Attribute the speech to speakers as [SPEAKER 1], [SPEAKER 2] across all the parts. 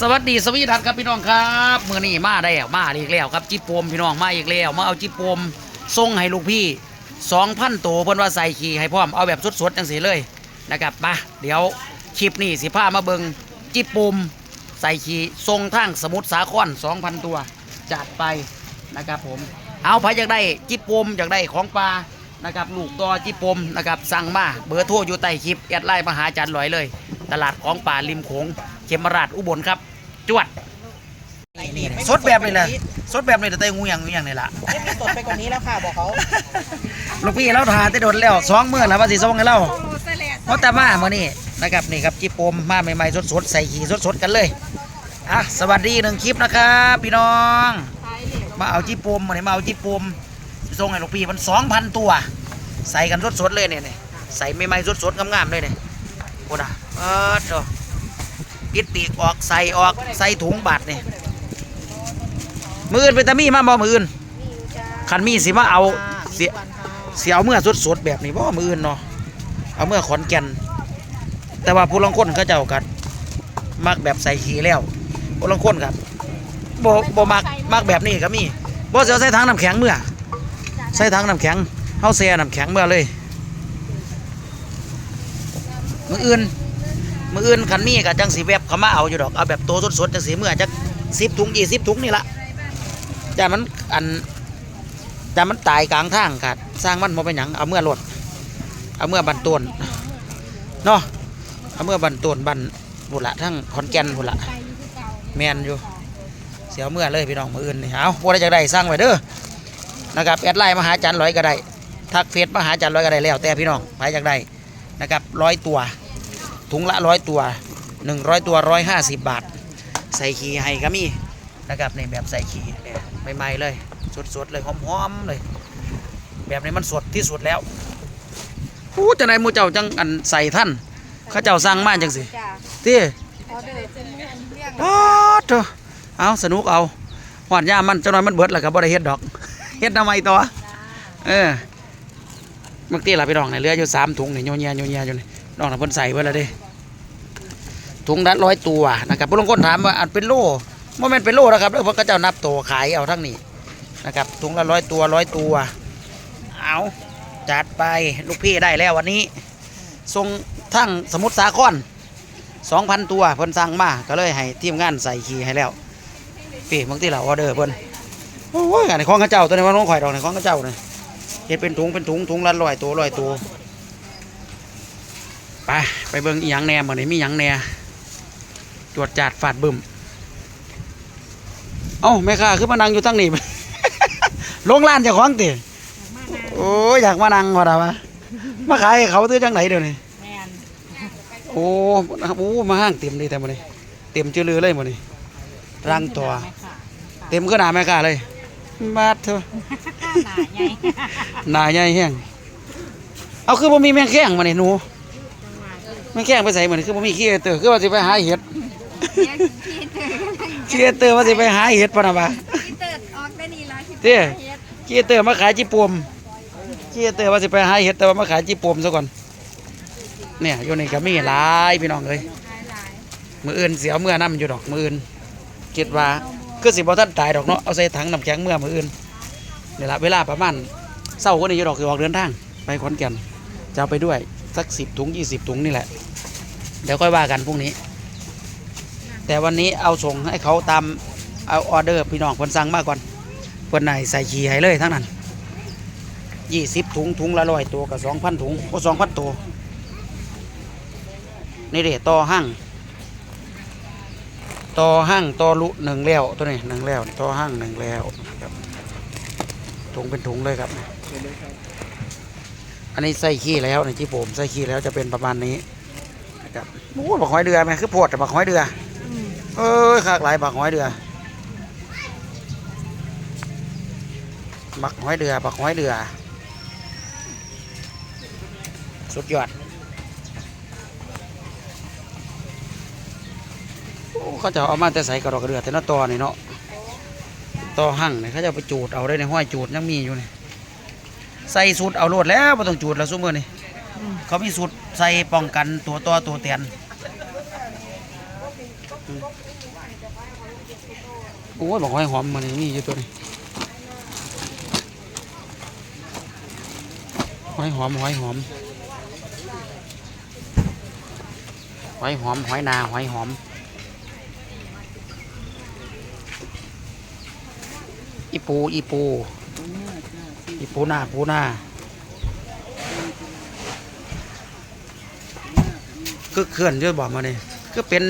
[SPEAKER 1] สวัสดีสวีดัสครับพี่น้องครับมือนี้มาได้วมาอีกแล้วครับจิโปมพี่น้องมาอีกแล้วมาเอาจิโปมส่งให้ลูกพี่สองพันตัวเพิ่นว่าใส่ขี่ให้พร้อมเอาแบบสดๆจังสีเลยนะครับมาเดี๋ยวคลิปนี้สิพามาเบิงจิโปมใส่ขี่ทรงทางสมุทรสาครสองพันตัวจัดไปนะครับผมเอาใครอยากได้จิโปมอยากได้ของปลานะครับลูกตัวจิโปมนะครับสั่งมาเบอร์โทรอยู่ใต้คลิปแอดไลน์มาหาจารย์ลอยเลย ตลาดของป่าริมโขง เขมราชอุบลครับ จวดนี่สดแบบนี้เลยสดแบบนี้แต่เตยงูอย่างงูอย่างนี่ล่ะ
[SPEAKER 2] ไม่มีสดไปกว่านี้แล้วค่ะบอกเขา
[SPEAKER 1] ลูกพี่เราทาได้โดนแล้วสองมื้อแล้วว่าสิส่งให้เราเพราะแต่มาเมื่อนี้นะครับนี่ครับจิปมมาใหม่ๆสดๆใส่ขี่สดๆกันเลยอะสวัสดีหนึ่งคลิปนะครับพี่น้อง มาเอาจิปมมาเนี่ยมาเอาจิปมส่งให้ลูกพี่มันสองพันตัว ใส่กันสดๆเลยเนี่ยเนี่ยใส่ใหม่ๆสดๆงามๆเลยเนี่ยโอ้ด่ะเออเด้อ ปิดปีกออกใส่ออกใส่ถุงบาดเนี่ยมืออื่นเป็นตามีมาบ่มืออื่นคันมีสิมาเอาเสียเสียเอาเมื่อสดสดแบบนี้บ่มืออื่นเนาะเอาเมื่อขอนแก่นแต่ว่าผู้ลางคนเขาเจ้ากันมักแบบใส่ขี้แล้วผู้ลางคนครับบ่บ่มักมักแบบนี้ก็มีบ่เสียใส่ถังน้ำแข็งเมื่อใส่ถังน้ำแข็งเฮาแช่น้ำแข็งเมื่อเลยมืออื่น มืออื่นคันมีก็จังสิแวบเขามาเอาอยู่ดอกเอาแบบโตสดๆจังสิเมื่อจัก10ถุง20ถุงนี่ละแต่มันอันแต่มันตายกลางทางขาดสร้างมันมาเป็นหยังเอาเมื่อรถเอาเมื่อบันต้นเนาะเอาเมื่อบันต้นบันบุละทั้งขอนแก่นบุละแมนอยู่เสียวเมื่อเลยพี่น้องมืออื่นนี่เอาพวกเราจะได้สร้างไว้เด้อนะครับแอดไลน์มาหาจันร้อยก็ได้ทักเฟซมาหาจันร้อยก็ได้แล้วแต่พี่น้องใครอยากได้นะครับร้อยตัว ถุงละร้อยตัวหนึ่งร้อยตัวร้อยห้าสิบบาท ใส่ขี้ให้ก็มีนะครับในแบบใส่ขี้เนี่ยใหม่ๆเลยสดๆเลยหอมๆเลย แบบนี้มันสดที่สุดแล้วอู้จะไหนหมูเจ้าจังอันใส่ท่านเขาเจ้าสั่งมาจังสิ
[SPEAKER 2] จ้า
[SPEAKER 1] ที่
[SPEAKER 2] ออเดอร์เป็นเรื่อง
[SPEAKER 1] ป๊อดเถอะเอาสนุกเอาหวานยามมันเจ้าน้อยมันเบิดแล้วก็บ่ได้เฮ็ดดอกเฮ็ดทำไมตัวเออเมื่อกี้ล่ะพี่น้องเนี่ยเหลืออยู่สามถุงนี่โยนเยียโยนเยียอยู่นี่ น้องน่ะเพิ่นใส่ไว้แล้วเด้ถุงละร้อยตัวนะครับผู้ลางคนถามว่าอันเป็นโล่โมเมนเป็นโล่นะครับแล้วพราะเขาจ้านับตัวขายเอาทั้งนี้นะครับถุงละร้อยตัวร้อยตัว เอาจัดไปลูกพี่ได้แล้ววันนี้ส่งทั้งสมุทรสาครสองพันตัวเพิ่นสั่งมาก็เลยให้ทีมงานใส่ขีให้แล้วพี่บางทีเราออเดอร์เพิ่นโอ้ยอันนี้ของข้าเจ้าตัวนี้ว่าน้องข่อยดอกนี่ของข้าเจ้าเนี่ยเฮ็ดเป็นถุงเป็นถุงถุงละร้อยตัวร้อยตัว ไปไปเบิ่งอีหยังแหน่มื้อนี้มีหยังแหน่ตรวจจัดฟาดบึ้มเอ้าแม่ค้าคือมานั่งอยู่ตั้งนี่ ลงร้านเจ้าของติโอ้ยอยากมานั่งว่าดาวะมาขายให้เขาตื้อจังไหนเดี๋ยวนี้
[SPEAKER 2] แมน
[SPEAKER 1] โอ้โอ้มาห้างเต็มเลยแต่มื้อนี้เต็มจือลือเลยมื้อนี้รังตัวเต็มก็หนาแม่ค้าเลยมาเถอะ
[SPEAKER 2] หนาใหญ่
[SPEAKER 1] หนาใหญ่แห้งเอาคือบ่มีแมงแข้งมานี่หนูแมงแข้งไปใส่มื้อนี้คือบ่มีขี้เตอร์คือว่าสิไปหาเห็ดขี้เตอร์ว่าสิไปหาเห็ดปะนะบ่า
[SPEAKER 3] พี่เติร์ดออกได้นี่ละที่
[SPEAKER 1] เต้ขี้เตอร์มาขายจีปวมขี้เตอร์ว่าสิไปหาเห็ดแต่ว่ามาขายจีปวมซะก่อน เนี่ยอยู่ในก็มีหลายพี่น้องเลย
[SPEAKER 3] หลาย
[SPEAKER 1] มืออื่นเสียวเมื่อน้ำอยู่ดอกมืออื่นคิดว่าคือสิบ่ท่านตายดอกเนาะเอาใส่ถังน้ำแข็งเมื่อมืออื่นนี่ละเวลาประมาณเศร้าคนนี้อยู่ดอกคือออกเดินทางไปขอนแก่นจะเอาไปด้วย สักสิบถุงยี่สิบถุงนี่แหละ เดี๋ยวค่อยว่ากันพรุ่งนี้ แต่วันนี้เอาส่งให้เขาตามเอาออเดอร์พี่น้องคนสั่งมากก่อนคนไหนใส่ขี้ให้เลยทั้งนั้นยี่สิบถุงถุงละร้อยตัวกับสองพันถุงโอ้สองพันตัวนี่เด็ต่อห้างต่อห้างต่อลุหนึ่งแล้วตัวนี้หนึ่งแล้วต่อห้างหนึ่งแล้วครับถุงเป็นถุงเลยครับ อันนี้ใส่ขี้แล้วในที่ผมใส่ขี้แล้วจะเป็นประมาณนี้นะครับโอ้บักหอยเดือไหมคือโพดแต่บักหอยเดือเอ้ยขากหลายบักหอยเดือบักหอยเดือบักหอยเดือสุดยอดโอ้เขาจะเอามาแต่ใส่กระดอกกระเดือแต่ละตอนี่เนาะตอหั่งเนี่ยเขาจะเอาไปจูดเอาได้ในห้อยจูดยังมีอยู่นี่ ใส่สูตรเอาโลดแล้วไม่ต้องจูดแล้วซุ้มมือนี่เขามีสูตรใส่ป้องกันตัวตอตัวเตียนอืมโอ้ยบอกหอยหอมมานี่นี่อยู่ตัวนี้หอยหอมหอยหอมหอยหอมหอยนาหอยหอมอีปูอีปู อีปูหน้าปูหน้าคือเขื่อนเยอะบอกมาเนี่ยคือเป็น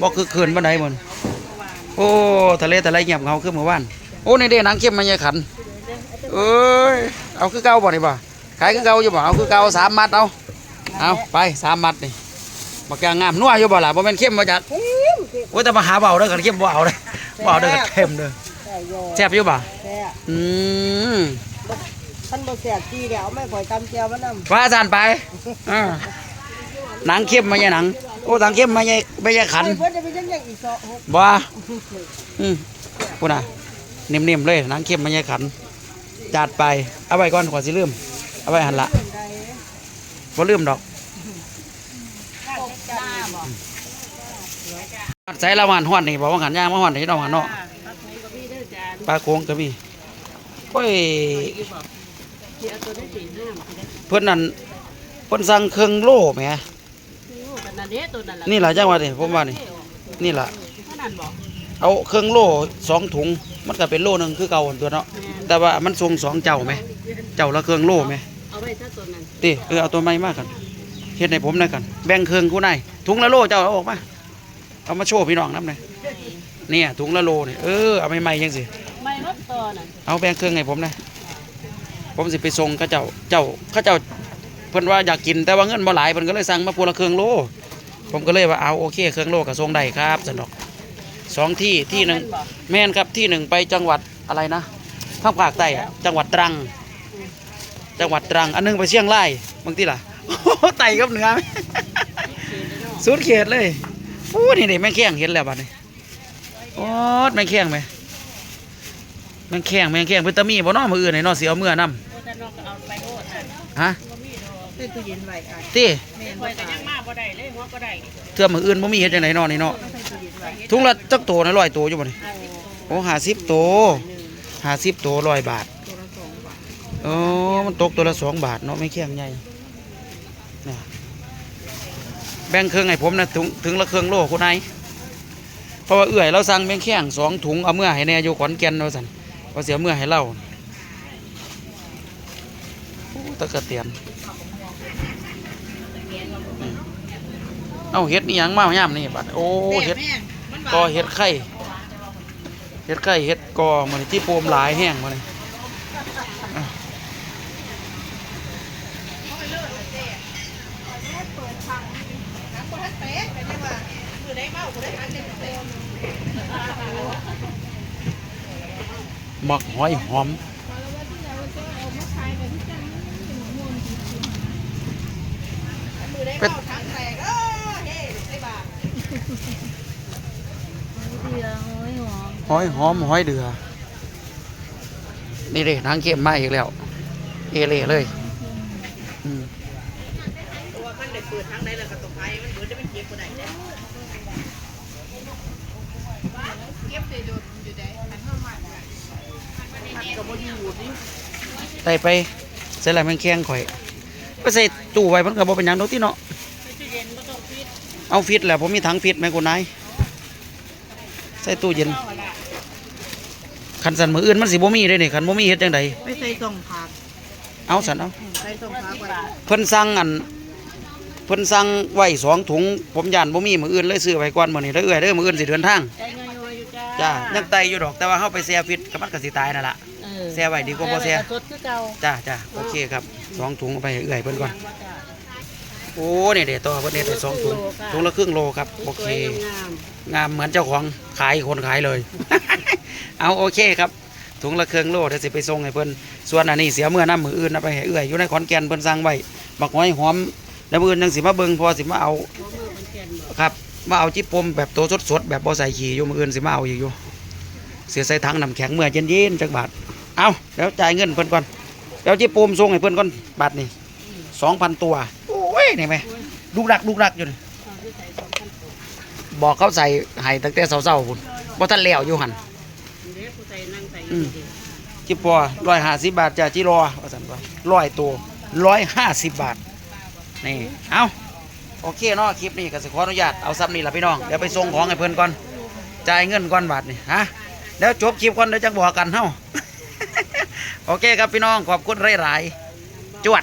[SPEAKER 1] บอกคือเขื่อนบันไดมันโอ้ทะเลทะเลเงียบเหงาขึ้นเมื่อวานโอ้ในเด้หนังเข้มมันยังขันเอ้ยเอาคือเก่าบ่นี่บ่ขายคือเก่าอยู่บ่เอาคือเก่าสามมัดเอาเอาไปสามมัดนี่บักยางงามนัวอยู่บ่ล่ะบ่แม่นเข้มบ่จัดโอ้ยแต่มาหาเบาเด้อกันเข้มบ่เอาเด้อบ่เอาเด้อกันเข้มเด้อ
[SPEAKER 4] แซ่บโย
[SPEAKER 1] แซ่บอยู่บ่
[SPEAKER 4] แซ่บ
[SPEAKER 1] อืม
[SPEAKER 4] ท่านบ่แซ่บจีเดี๋ยวไม่ข่อยตำแจ่วมานำ
[SPEAKER 1] ว่าอาจารย์ไปอ่าหนังเข้มมาใช่หนัง โอ้หนังเข้มมาใช่ไม่ใช่ขัน
[SPEAKER 4] ไอ้เพิ่นจะไปยังยังอีกซอหก
[SPEAKER 1] บ่อืมพูดน่ะนิ่มๆเลยหนังเข้มมาใช่ขัน จัดไป เอาไว้ก่อนก่อนสิลืม เอาไว้หันละ
[SPEAKER 4] ได้
[SPEAKER 1] บ่ลืมดอกใส่ละวันฮ้อนนี่บอกว่าหันย่างมาฮ้อนที่เราหันเนาะปลาโค้งก็มีโอ้ย เพิ่นนั่นเพิ่นสั่งเครื่องโล่แหมนี่ล่ะจังว่านี่ผมว่านี่ นี่ล่ะเอาเครื่องโล่สองถุง มันก็เป็นโล่หนึงคือเก่าหั่นตัวเนาะแต่ว่ามันทรงสองเจ้าไหม เจ้าละเครื่องโล่ไหม
[SPEAKER 4] เอาไว้ถ้าตัวนั้น
[SPEAKER 1] ติเออเอาตัวใหม่มากันเฮ็ดให้ผมหน่อยกัน แบ่งเครื่องกูนายถุงละโลเจ้าเอาออกมา เอามาโชว์พี่น้องนำหน่อยเนี่ยถุงละโลนี่เออเอาใหม่ๆจังสิ
[SPEAKER 4] ไม่ลดต่อน่ะ
[SPEAKER 1] เอาแบ่งเครื่องให้ผมหนะ ผมสิไปส่งเขาเจ้าเจ้าเขาเจ้าเพิ่นว่าอยากกินแต่ว่าเงินบ่หลายเพิ่นก็เลยสั่งมาพูละเครื่องโล ผมก็เลยว่าเอาโอเคเครื่องโลก็ส่งได้ครับสนอกสองที่ที่หนึ่งแม่นครับที่หนึ่งไปจังหวัดอะไรนะทางภาคใต้อะจังหวัดตรัง จังหวัดตรัง อันหนึงไปเชียงรายบางทีล่ะไต่กับเหนือไหมสุดเขตเลยโอ้นี่นี่แม่งแข้งเห็นแล้วบัดนี้โอ้ยแม่งแข้งไหม แม่งแข้งแม่งแข้งเป็นตามีบ่เน้อมืออื่นไหนเนอเสียเอาเมื่อนํ
[SPEAKER 4] แต่นอกก็เอาไปโอดน่ะ
[SPEAKER 1] ฮะ
[SPEAKER 4] ใส่ตู้เย็นไว้อะ
[SPEAKER 1] ตี
[SPEAKER 4] แม่นบ่ยังมาบ่ได้เลยหัวบ่ได้
[SPEAKER 1] เทื่อมืออื่นบ่มีเฮ็ดจังไดเนอนี่เนาะ
[SPEAKER 4] ใส่ตู้เย็นไว้
[SPEAKER 1] ถุงละจักโตนะร้อยโตอยู่บ่นี่
[SPEAKER 4] เอา
[SPEAKER 1] โอ้ห้าสิบโตห้าสิบโตร้อยบาท
[SPEAKER 4] ตัวละสองบาท
[SPEAKER 1] โอ้มันตกตัวละสองบาทเนาะไม่แข้งใหญ่เนี่ยแบ่งเครื่องให้ผมนะถึงถึงละเครื่องโลคุณนายเพราะว่าเอื่อยเราสั่งแบ่งแข้งสองถุงเอาเมื่อให้แน่อยู่ขอนแก่นเราสั่น ว่าเสียเมื่อให้เราตะกะเตียนอืมเอาเฮ็ดนี่ยังมาย่ามนี่บัดโอ้เฮ็ดกอเฮ็ดไข่เฮ็ดไข่เฮ็ดกอมันที่โปมหลายแห้งมาเลย หมักหอยหอมเป็นหอยหอมหอยเดือ นี่เลยนางเก็บมาอีกแล้ว เอเล่เลยอืม
[SPEAKER 4] ตัวมันได้เปิดทางใดแล้วก็ตกไปมันเบิดได้มันเก็บบ่ได้เด้
[SPEAKER 1] ได้ ไปใส่อะไรมันแข็งข่อยไปใส่ตู้ไว้มันก็บ่เป็นหยังดอกที่เนาะ
[SPEAKER 4] เอา
[SPEAKER 1] ฟิตแหละผมมีถังฟิตไหมคุณนายใส่ตู้เย็น
[SPEAKER 4] เอาล่ะ
[SPEAKER 1] คันสันมืออื่นมันสิบ่มีได้นี่คันบ่มีเฮ็ดจังได
[SPEAKER 4] ไม่ใส่ส่งผัก
[SPEAKER 1] เอาสันเอา
[SPEAKER 4] ใส่ส่งผักไว้
[SPEAKER 1] เพิ่นสั่งอันเพิ่นสั่งไว้สองถุงผมย่านบ่มีมืออื่นเลยซื้อไว้ก่อนมื้อนี้แล้วเอื้อยเด้อมื้ออื่นสิเดินทาง
[SPEAKER 4] ใจ จ้า
[SPEAKER 1] จ้ายังไตอยู่ดอกแต่ว่าเฮาไปแช่ฟิตก็มันก็สิตายนั่นล่ะ
[SPEAKER 4] เออ
[SPEAKER 1] แช่ไว้ดีกว่าบ่แช่
[SPEAKER 4] สดคือเก่า
[SPEAKER 1] จ้าจ้าโอเคครับสองถุงเอาไปให้เอื้อยเพิ่นก่อนโอ้นี่เด็ดตัวเพิ่นเด็ดไปสองถุงถุงละครึ่งโลครับโอเค
[SPEAKER 4] งาม
[SPEAKER 1] งามเหมือนเจ้าของขายคนขายเลย เอาโอเคครับถุงละเครื่องโลเดี๋ยวสิไปส่งให้เพิ่นส่วนอันนี้เสียเมื่อน้ำมืออื่นเอาไปให้เอื้อยอยู่ในขอนแก่นเพิ่นสั่งไว้บักหอยหอมแล้วมืออื่นยังสิมาเบิ่งพอสิมาเอา
[SPEAKER 4] มา
[SPEAKER 1] เอาจิปปมแบบโตสดๆแบบบ่ใส่ขี้อยู่มืออื่นสิมาเอาอีกอยู่ เสียใส่ถังน้ำแข็งเมื่อเย็นๆจักบาทเอาเดี๋ยวจ่ายเงินเพิ่อนก่อนเดี๋ยวจิปปมส่งให้เพิ่อนก่อนบาทนี่สองพันตัวโอ้ยนี่ไหมลูกรักลูกรักอยู่
[SPEAKER 4] เอาที่ใส่สองพันตัว
[SPEAKER 1] บอกเขาใส่ให้ตั้งแต่เช้าๆพุ่นบ่ทันแล้วอยู่หันจิปอร้อยห้าสิบบาทจ้าจิรอว่าสันว่าร้อยตัวร้อยห้าสิบบาทนี่เอา โอเคเนาะคลิปนี้ก็สิขออนุญาตเอาซับนี่ละพี่น้องเดี๋ยวไปส่งของให้เพิ่นก่อนจ่ายเงินก่อนบาทนี่ฮะเดี๋ยวจบคลิปก่อนเดี๋ยวจังบอกกันเฮ้า โอเคครับพี่น้องขอบคุณหลายๆจวด